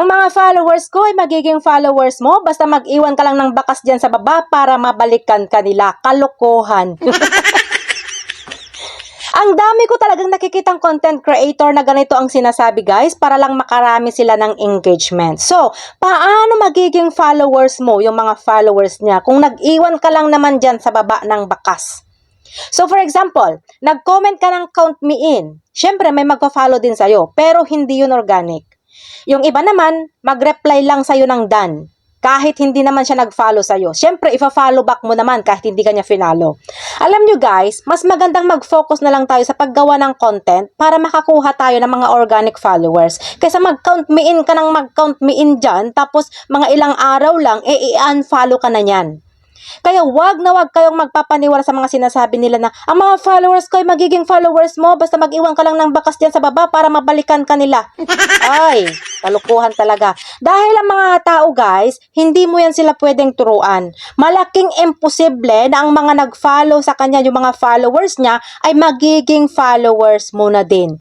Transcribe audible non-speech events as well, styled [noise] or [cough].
Ang mga followers ko ay magiging followers mo basta mag-iwan ka lang ng bakas dyan sa baba para mabalikan ka nila. Kalokohan. [laughs] Ang dami ko talagang nakikitang content creator na ganito ang sinasabi guys para lang makarami sila ng engagement. So, paano magiging followers mo yung mga followers niya kung nag-iwan ka lang naman dyan sa baba ng bakas? So for example, nag-comment ka ng count me in. Syempre may magpa-follow din sa'yo, pero hindi yun organic. Yung iba naman, mag-reply lang sa'yo ng done. Kahit hindi naman siya nag-follow sa'yo. Syempre, ifa-follow back mo naman kahit hindi ka niya finalo. Alam nyo guys, mas magandang mag-focus na lang tayo sa paggawa ng content para makakuha tayo ng mga organic followers. Kaysa mag-count me in ka ng mag-count me in dyan, tapos mga ilang araw lang, i-unfollow ka na yan. Kaya wag na wag kayong magpapaniwala sa mga sinasabi nila na ang mga followers ko ay magiging followers mo basta mag-iwan ka lang ng bakas dyan sa baba para mabalikan ka nila. [laughs] Ay, kalukuhan talaga. Dahil ang mga tao guys, hindi mo yan sila pwedeng turuan. Malaking imposible na ang mga nag-follow sa kanya, yung mga followers niya, ay magiging followers mo na din.